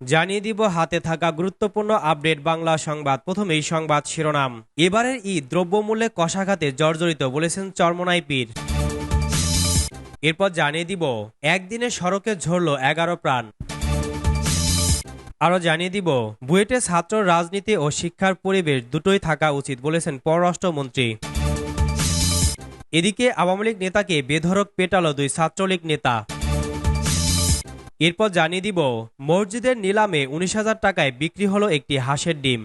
জানিয়ে দিব হাতে থাকা গুরুত্বপূর্ণ আপডেট বাংলা সংবাদ। প্রথমেই সংবাদ শিরোনাম। এবারের ঈদ দ্রব্যমূল্যে কষাঘাতে জর্জরিত বলেছেন চরমনাই পীর। এরপর জানিয়ে দিব, একদিনে সড়কে ঝরল এগারো প্রাণ। আরও জানিয়ে দিব, বুয়েটে ছাত্র রাজনীতি ও শিক্ষার পরিবেশ দুটোই থাকা উচিত বলেছেন পররাষ্ট্রমন্ত্রী। এদিকে আওয়ামী লীগ নেতাকে বেধরক পেটালো দুই ছাত্রলীগ নেতা। এরপর জানিয়ে দিব, মসজিদের নিলামে উনিশ হাজার টাকায় বিক্রি হলো একটি হাঁসের ডিম।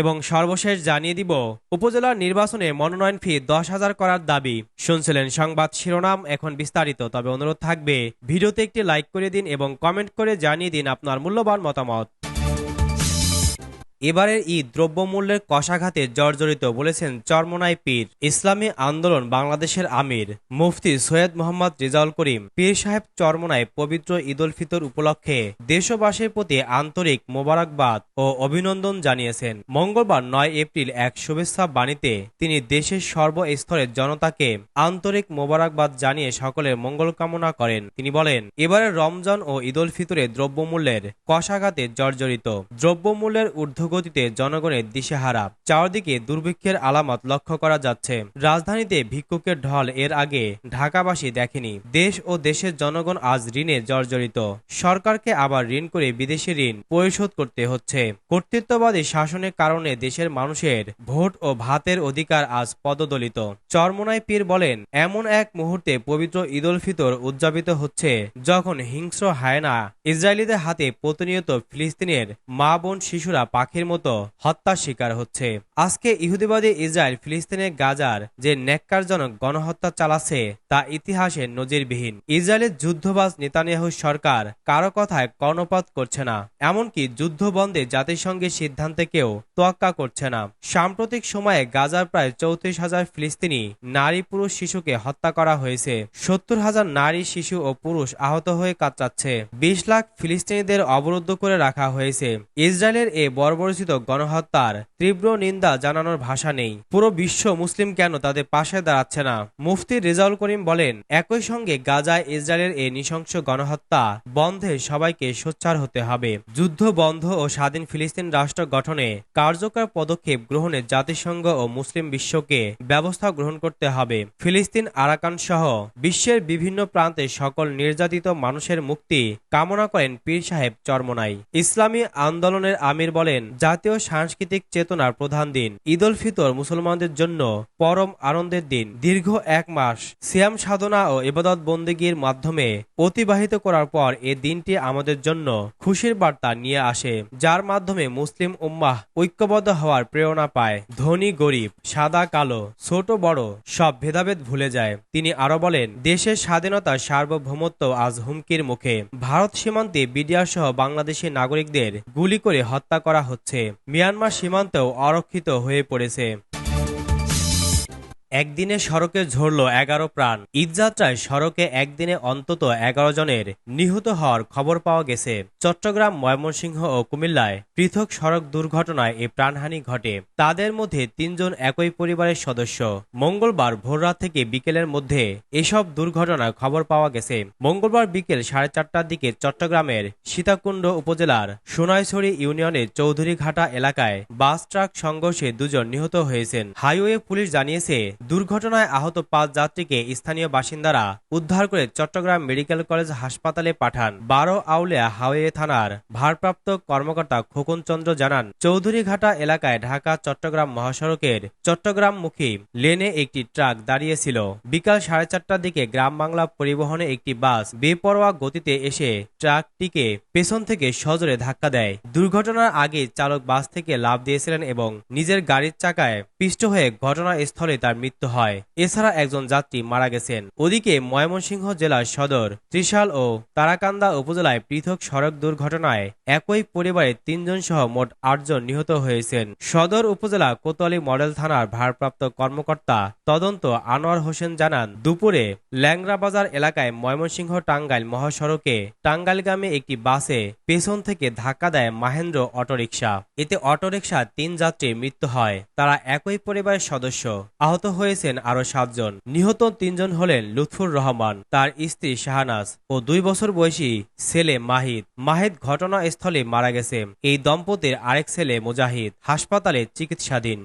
এবং সর্বশেষ জানিয়ে দিব, উপজেলার নির্বাচনে মনোনয়ন ফি দশ হাজার করার দাবি। শুনছিলেন সংবাদ শিরোনাম, এখন বিস্তারিত, তবে অনুরোধ থাকবে, ভিডিওতে একটি লাইক করে দিন এবং কমেন্ট করে জানিয়ে দিন আপনার মূল্যবান মতামত। এবারের ঈদ দ্রব্যমূল্যের কষাঘাতে জর্জরিত বলেছেন চরমনাই পীর। ইসলামী আন্দোলন বাংলাদেশের আমির, মুফতি সৈয়দ মোহাম্মদ রেজাউল করিম। পীর সাহেব চরমনায় পবিত্র ঈদ উল ফিতর উপলক্ষে দেশবাসীর প্রতি আন্তরিক মোবারকবাদ ও অভিনন্দন জানিয়েছেন। মঙ্গলবার নয় এপ্রিল এক শুভেচ্ছা বাণীতে তিনি দেশের সর্বস্তরের জনতাকে আন্তরিক মোবারকবাদ জানিয়ে সকলের মঙ্গল কামনা করেন। তিনি বলেন, এবারের রমজান ও ঈদ উল ফিতরে দ্রব্যমূল্যের কষাঘাতে জর্জরিত। দ্রব্যমূল্যের ঊর্ধ্বগতিতে জনগণের দিশেহারা। চারদিকে দুর্ভিক্ষের আলামত লক্ষ্য করা যাচ্ছে। রাজধানীতে ভিক্ষুকের ঢল এর আগে ঢাকাবাসী দেখেনি। দেশ ও দেশের জনগণ আজ ঋণে জর্জরিত। সরকারকে আবার ঋণ করে বিদেশি ঋণ পরিশোধ করতে হচ্ছে। কর্তৃত্ববাদী শাসনের কারণে দেশের মানুষের ভোট ও ভাতের অধিকার আজ পদদলিত। চরমনাই পীর বলেন, এমন এক মুহূর্তে পবিত্র ঈদ উল ফিতর উদযাপিত হচ্ছে যখন হিংস্র হায়না ইসরায়েলিদের হাতে প্রতিনিয়ত ফিলিস্তিনের মা বোন শিশুরা পাখির মতো হত্যার শিকার হচ্ছে। আজকে ইহুদিবাদী ইসরায়েল ফিলিস্তিনের গাজার যে ন্যাক্কারজনক গণহত্যা চালাচ্ছে, তা ইতিহাসে নজিরবিহীন। ইসরায়েলের যুদ্ধবাজ নেতানিয়াহু সরকার কারও কথায় কর্ণপাত করছে না, এমনকি যুদ্ধ বন্ধে জাতিসংঘের সিদ্ধান্তে কেউ তোয়াক্কা করছে না। সাম্প্রতিক সময়ে গাজার প্রায় চৌত্রিশ হাজার ফিলিস্তিনি নারী পুরুষ শিশুকে হত্যা করা হয়েছে। সত্তর হাজার নারী শিশু ও পুরুষ আহত হয়ে কাতরাচ্ছে। বিশ লাখ ফিলিস্তিনিদের অবরুদ্ধ করে রাখা হয়েছে। ইসরায়েলের এ বর্বরচিত গণহত্যার তীব্র নিন্দা জানানোর ভাষা নেই। পুরো বিশ্ব মুসলিম কেন তাদের পাশে দাঁড়াচ্ছে না? মুফতি রেজাউল করিম বলেন, একই সঙ্গে গাজায় ইসরায়েলের এ নৃশংস গণহত্যা বন্ধে সবাইকে সোচ্চার হতে হবে। যুদ্ধ বন্ধ ও স্বাধীন ফিলিস্তিন রাষ্ট্র গঠনে কার্যকর পদক্ষেপ গ্রহণে জাতিসংঘ ও মুসলিম বিশ্বকে ব্যবস্থা গ্রহণ করতে হবে। ফিলিস্তিন, আরাকান সহ বিশ্বের বিভিন্ন প্রান্তে সকল নির্যাতিত মানুষের মুক্তি কামনা করেন পীর সাহেব চরমনাই। ইসলামী আন্দোলনের আমির বলেন, জাতীয় সাংস্কৃতিক চেতনার প্রধান দিন। ঈদ উল ফিতর মুসলমানদের জন্য পরম আনন্দের দিন। দীর্ঘ এক মাস সিয়াম সাধনা ও ইবাদত বন্দেগীর মাধ্যমে অতিবাহিত করার পর এ দিনটি আমাদের জন্য খুশির বার্তা নিয়ে আসে, যার মাধ্যমে মুসলিম উম্মাহ ঐক্যবদ্ধ হওয়ার প্রেরণা পায়। ধনী, গরিব, সাদা, কালো, ছোট, বড় সব ভেদাভেদ ভুলে যায়। তিনি আরও বলেন, দেশের স্বাধীনতা সার্বভৌমত্ব আজ হুমকির মুখে। ভারত সীমান্তে বিডিআর সহ বাংলাদেশের নাগরিকদের গুলি করে হত্যা করা হচ্ছে। মিয়ানমার সীমান্তেও অরক্ষিত হয়ে পড়েছে। একদিনে সড়কে ঝরল এগারো প্রাণ। ঈদযাত্রায় সড়কে একদিনে অন্তত এগারো জনের নিহত হওয়ার খবর পাওয়া গেছে। চট্টগ্রাম, ময়মনসিংহ ও কুমিল্লায় পৃথক সড়ক দুর্ঘটনায় এ প্রাণহানি ঘটে। তাদের মধ্যে তিনজন একই পরিবারের সদস্য। মঙ্গলবার ভোররাত থেকে বিকেলের মধ্যে এসব দুর্ঘটনার খবর পাওয়া গেছে। মঙ্গলবার বিকেল সাড়ে চারটার দিকে চট্টগ্রামের সীতাকুণ্ড উপজেলার সোনাইছড়ি ইউনিয়নের চৌধুরীঘাটা এলাকায় বাস ট্রাক সংঘর্ষে দুজন নিহত হয়েছেন। হাইওয়ে পুলিশ জানিয়েছে দুর্ঘটনায় আহত পাঁচ যাত্রীকে স্থানীয় বাসিন্দারা উদ্ধার করে চট্টগ্রাম মেডিকেল কলেজ হাসপাতালে পাঠান। বারো আউলিয়া হাওয়ে থানার ভারপ্রাপ্ত কর্মকর্তা খোকন চন্দ্র জানান, চৌধুরীঘাটা এলাকায় ঢাকা চট্টগ্রাম মহাসড়কের চট্টগ্রামমুখী লেনে একটি ট্রাক দাঁড়িয়েছিল। বিকাল সাড়ে চারটার দিকে গ্রাম বাংলা পরিবহনে একটি বাস বেপরোয়া গতিতে এসে ট্রাকটিকে পেছন থেকে সজোরে ধাক্কা দেয়। দুর্ঘটনার আগে চালক বাস থেকে লাভ দিয়েছিলেন এবং নিজের গাড়ির চাকায় পিষ্ট হয়ে ঘটনাস্থলে তার মৃত্যু হয়। এছাড়া একজন যাত্রী মারা গেছেন। ওদিকে ময়মনসিংহ জেলার সদর, ত্রিশাল ও তারাকান্দা উপজেলায় পৃথক সড়ক দুর্ঘটনায় একই পরিবারের তিনজন সহ মোট আটজন নিহত হয়েছেন। সদর উপজেলা কোতোয়ালি মডেল থানার ভারপ্রাপ্ত কর্মকর্তা তদন্ত আনোয়ার হোসেন জানান, দুপুরে ল্যাংরা বাজার এলাকায় ময়মনসিংহ টাঙ্গাইল মহাসড়কে টাঙ্গাইলগামী একটি বাসে পেছন থেকে ধাক্কা দেয় মাহেন্দ্র অটোরিকশা। এতে অটোরিকশা তিন যাত্রীর মৃত্যু হয়। তারা একই পরিবারের সদস্য। আহত হয়ে হয়েছেন আরও সাতজন। নিহত তিনজন হলেন লুৎফুর রহমান, তার স্ত্রী শাহনাজ ও দুই বছর বয়সী ছেলে মাহিদ। মাহিদ ঘটনাস্থলে মারা গেছে। এই দম্পতির আরেক ছেলে মুজাহিদ, হাসপাতালে চিকিৎসাধীন।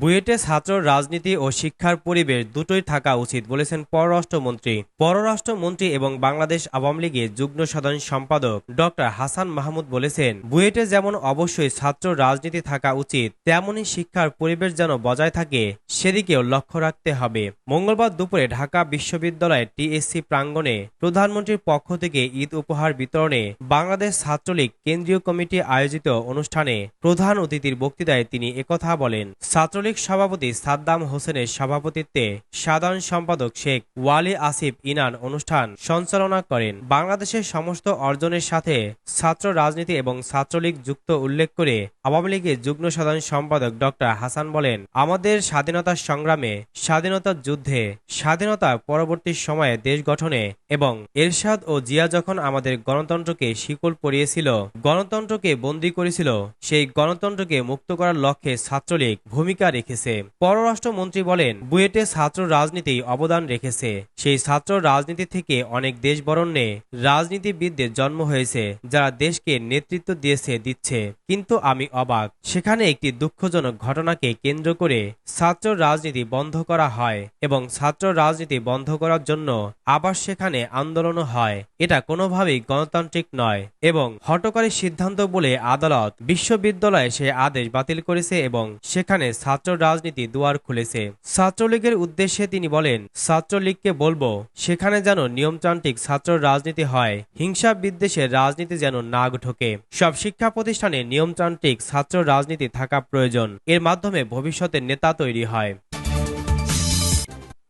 বুয়েটে ছাত্র, রাজনীতি ও শিক্ষার পরিবেশ দুটোই থাকা উচিত বলেছেন পররাষ্ট্রমন্ত্রী। পররাষ্ট্রমন্ত্রী এবং বাংলাদেশ আওয়ামী লীগের যুগ্ম সাধারণ সম্পাদক ডক্টর হাসান মাহমুদ বলেছেন, বুয়েটে যেমন অবশ্যই ছাত্র, রাজনীতি থাকা উচিত তেমনই শিক্ষার পরিবেশ যেন বজায় থাকে, সেদিকেও লক্ষ্য রাখতে হবে। মঙ্গলবার দুপুরে ঢাকা বিশ্ববিদ্যালয়ের টিএসসি প্রাঙ্গণে প্রধানমন্ত্রীর পক্ষ থেকে ঈদ উপহার বিতরণে বাংলাদেশ ছাত্রলীগ কেন্দ্রীয় কমিটি আয়োজিত অনুষ্ঠানে প্রধান অতিথির বক্তৃতায় তিনি একথা বলেন। ছাত্রলীগ সভাপতি সাদ্দাম হোসেনের সভাপতিত্বে সাধারণ সম্পাদক শেখ ওয়ালি আসিফ ইনান অনুষ্ঠান সঞ্চালনা করেন। বাংলাদেশের সমস্ত অর্জনের সাথে ছাত্র রাজনীতি এবং ছাত্রলীগ যুক্ত উল্লেখ করে আওয়ামী লীগের যুগ্ম সাধারণ সম্পাদক ডক্টর হাসান বলেন, আমাদের স্বাধীনতার সংগ্রামে স্বাধীনতার যুদ্ধে স্বাধীনতা পরবর্তী সময়ে দেশ গঠনে এবং এরশাদ ও জিয়া যখন আমাদের গণতন্ত্রকে শিকল পরিয়েছিল, গণতন্ত্রকে বন্দী করেছিল, সেই গণতন্ত্রকে মুক্ত করার লক্ষ্যে ছাত্রলীগ ভূমিকা রেখেছে। পররাষ্ট্রমন্ত্রী বলেন, বুয়েটে ছাত্র রাজনীতি অবদান রেখেছে। সেই ছাত্র রাজনীতি থেকে অনেক দেশ বরণ্যে রাজনীতিবিদদের জন্ম হয়েছে, যারা দেশকে নেতৃত্ব দিয়েছে, দিচ্ছে। কিন্তু আমি অবাক। সেখানে একটি দুঃখজনক ঘটনাকে কেন্দ্র করে ছাত্র রাজনীতি বন্ধ করা হয় এবং ছাত্র রাজনীতি বন্ধ করার জন্য আবার সেখানে আন্দোলনও হয়। এটা কোনোভাবেই গণতান্ত্রিক নয় এবং হটকারী সিদ্ধান্ত বলে আদালত বিশ্ববিদ্যালয়ে সে আদেশ বাতিল করেছে এবং সেখানে ছাত্র রাজনীতি দুয়ার খুলেছে। ছাত্রলীগের উদ্দেশ্যে তিনি বলেন, ছাত্রলীগকে বলব, সেখানে যেন নিয়মতান্ত্রিক ছাত্র রাজনীতি হয়। হিংসা বিদ্বেষের রাজনীতি যেন না ঢোকে সব শিক্ষা প্রতিষ্ঠানে নিয়মতান্ত্রিক ছাত্র রাজনীতি থাকা প্রয়োজন। এর মাধ্যমে ভবিষ্যতের নেতা তৈরি হয়।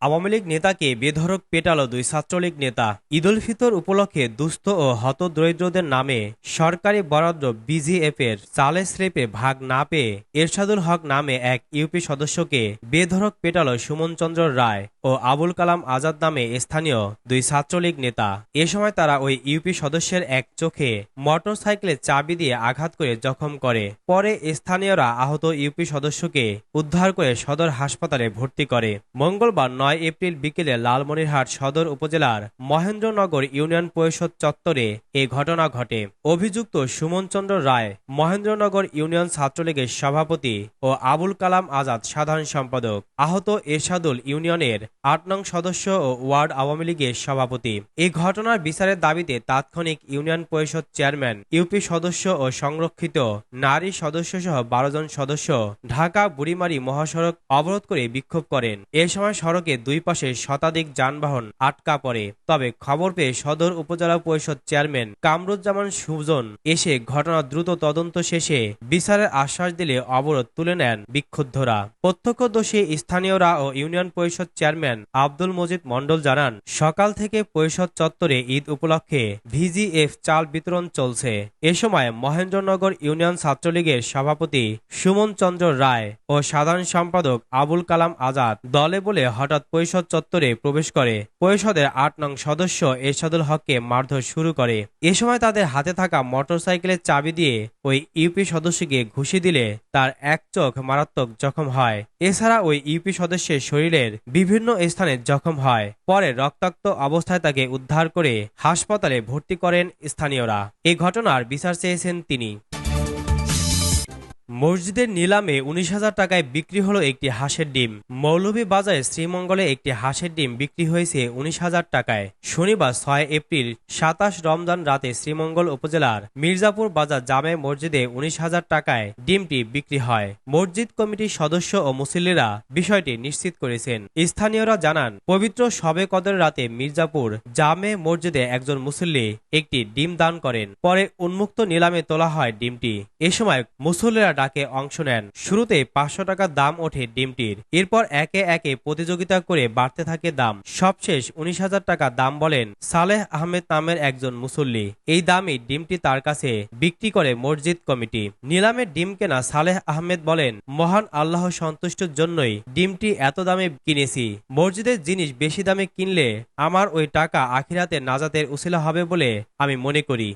আওয়ামী লীগ নেতাকে বেধড়ক পেটালো দুই ছাত্রলীগ নেতা। ঈদুল ফিতর উপলক্ষে দুস্থ ও হতদরিদ্রদের নামে সরকারি বরাদ্দ বিজিএফ এর চালে স্রেপে ভাগ না পেয়ে এরশাদুল হক নামে এক ইউপি সদস্যকে বেধড়ক পেটালো সুমন চন্দ্র রায় ও আবুল কালাম আজাদ নামে স্থানীয় দুই ছাত্রলীগ নেতা। এ সময় তারা ওই ইউপি সদস্যের এক চোখে মোটর সাইকেলে চাবি দিয়ে আঘাত করে জখম করে। পরে স্থানীয়রা আহত ইউপি সদস্যকে উদ্ধার করে সদর হাসপাতালে ভর্তি করে। মঙ্গলবার নয় এপ্রিল বিকেলে লালমনিরহাট সদর উপজেলার মহেন্দ্রনগর ইউনিয়ন পরিষদ চত্বরে এ ঘটনা ঘটে। অভিযুক্ত সুমন চন্দ্র রায়, মহেন্দ্রনগর ইউনিয়ন ছাত্রলীগের সভাপতি ও আবুল কালাম আজাদ সাধারণ সম্পাদক। আহত এরশাদুল ইউনিয়নের আট নং সদস্য ও ওয়ার্ড আওয়ামী লীগের সভাপতি। এই ঘটনার বিচারের দাবিতে তাৎক্ষণিক ইউনিয়ন পরিষদ চেয়ারম্যান, ইউপি সদস্য ও সংরক্ষিত নারী সদস্য সহ বারো জন সদস্য ঢাকা বুড়িমারি মহাসড়ক অবরোধ করে বিক্ষোভ করেন। এ সময় সড়কে দুই পাশে শতাধিক যানবাহন আটকা পড়ে। তবে খবর পেয়ে সদর উপজেলা পরিষদ চেয়ারম্যান কামরুজ্জামান সুজন এসে ঘটনা দ্রুত তদন্ত শেষে বিচারের আশ্বাস দিলে অবরোধ তুলে নেন বিক্ষুব্ধরা। প্রত্যক্ষদর্শী স্থানীয়রা ও ইউনিয়ন পরিষদ চেয়ারম্যান আব্দুল মজিদ মণ্ডল জানান, সকাল থেকে পরিষদ চত্বরে ঈদ উপলক্ষে ভিজিএফ চাল বিতরণ চলছে। এ সময় মহেন্দ্রনগর ইউনিয়ন ছাত্রলীগের সভাপতি সুমন চন্দ্র রায় ও সাধারণ সম্পাদক আবুল কালাম আজাদ দলে বলে হঠাৎ পরিষদ চত্বরে প্রবেশ করে। পরিষদের আট নং সদস্য এরশাদুল হককে মারধর শুরু করে। এ সময় তাদের হাতে থাকা মোটরসাইকেলের চাবি দিয়ে ওই ইউপি সদস্যকে ঘুষি দিলে তার এক চোখ মারাত্মক জখম হয়। এছাড়া ওই ইউপি সদস্যের শরীরের বিভিন্ন স্থানে জখম হয়। পরে রক্তাক্ত অবস্থায় তাকে উদ্ধার করে হাসপাতালে ভর্তি করেন স্থানীয়রা। এই ঘটনার বিচার চেয়েছেন তিনি। মসজিদের নিলামে উনিশ হাজার টাকায় বিক্রি হলো একটি হাঁসের ডিম। মৌলভী বাজারে শ্রীমঙ্গলে একটি হাঁসের ডিম বিক্রি হয়েছে উনিশ হাজার টাকায়। শনিবার ছয় এপ্রিল, সাতাশ রমজান রাতে শ্রীমঙ্গল উপজেলার মির্জাপুর বাজার জামে মসজিদে উনিশ হাজার টাকায় ডিমটি বিক্রি হয়। মসজিদ কমিটির সদস্য ও মুসল্লিরা বিষয়টি নিশ্চিত করেছেন। স্থানীয়রা জানান, পবিত্র শবে কদর রাতে মির্জাপুর জামে মসজিদে একজন মুসল্লি একটি ডিম দান করেন। পরে উন্মুক্ত নিলামে তোলা হয় ডিমটি। এ সময় মুসল্লিরা ডাকে অংশ নেন। শুরুতে পাঁচশো টাকা দাম ওঠে ডিমটির। এরপর একে একে প্রতিযোগিতা করে বাড়তে থাকে দাম। সবশেষ উনিশ হাজার টাকা দাম বলেন সালেহ আহমেদ নামের একজন মুসল্লি। এই দামই ডিমটি তার কাছে বিক্রি করে মসজিদ কমিটি। নিলামে ডিম কেনা সালেহ আহমেদ বলেন, মহান আল্লাহ সন্তুষ্টর জন্যই ডিমটি এত দামে কিনেছি। মসজিদের জিনিস বেশি দামে কিনলে আমার ওই টাকা আখিরাতে নাজাতের উসিলা হবে বলে আমি মনে করি।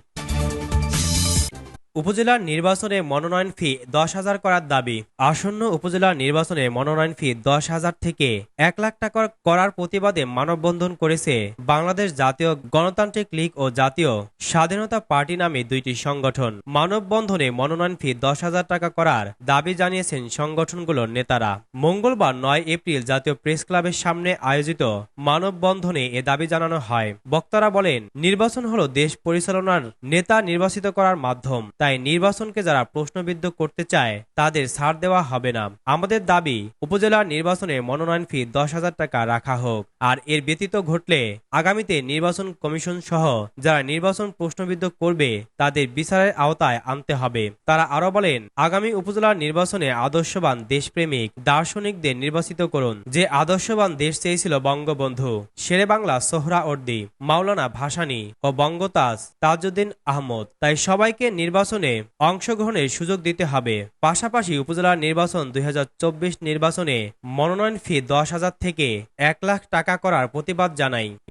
উপজেলার নির্বাচনে মনোনয়ন ফি দশ হাজার করার দাবি। আসন্ন উপজেলা নির্বাচনে মনোনয়ন ফি দশ হাজার থেকে এক লাখ টাকা করার প্রতিবাদে মানববন্ধন করেছে বাংলাদেশ জাতীয় গণতান্ত্রিক লীগ ও জাতীয় স্বাধীনতা পার্টি নামে দুইটি সংগঠন। মানববন্ধনে মনোনয়ন ফি দশ হাজার টাকা করার দাবি জানিয়েছেন সংগঠনগুলোর নেতারা। মঙ্গলবার নয় এপ্রিল জাতীয় প্রেস ক্লাবের সামনে আয়োজিত মানববন্ধনে এ দাবি জানানো হয়। বক্তারা বলেন, নির্বাচন হলো দেশ পরিচালনার নেতা নির্বাচিত করার মাধ্যম। তাই নির্বাচনকে যারা প্রশ্নবিদ্ধ করতে চায়, তাদের ছাড় দেওয়া হবে না। আমাদের দাবি, উপজেলার নির্বাচনে মনোনয়ন ফি দশ হাজার টাকা রাখা হোক। আর এর ব্যতীত ঘটলে আগামীতে নির্বাচন কমিশন সহ যারা নির্বাচন প্রশ্নবিদ্ধ করবে, তাদের বিচারের আওতায় আনতে হবে। তারা আরও বলেন, আগামী উপজেলার নির্বাচনে আদর্শবান দেশপ্রেমিক, দার্শনিকদের নির্বাচিত করুন। যে আদর্শবান দেশ চেয়েছিল বঙ্গবন্ধু, শেরে বাংলা সোহরা অর্দি, মাওলানা ভাসানী ও বঙ্গতাজ তাজউদ্দিন আহমদ। তাই সবাইকে নির্বাচনে অংশগ্রহণের সুযোগ দিতে হবে। পাশাপাশি উপজেলা নির্বাচন দুই হাজার চব্বিশ নির্বাচনে মনোনয়ন ফি দশ হাজার থেকে এক লাখ টাকা করার প্রতিবাদ জানাই।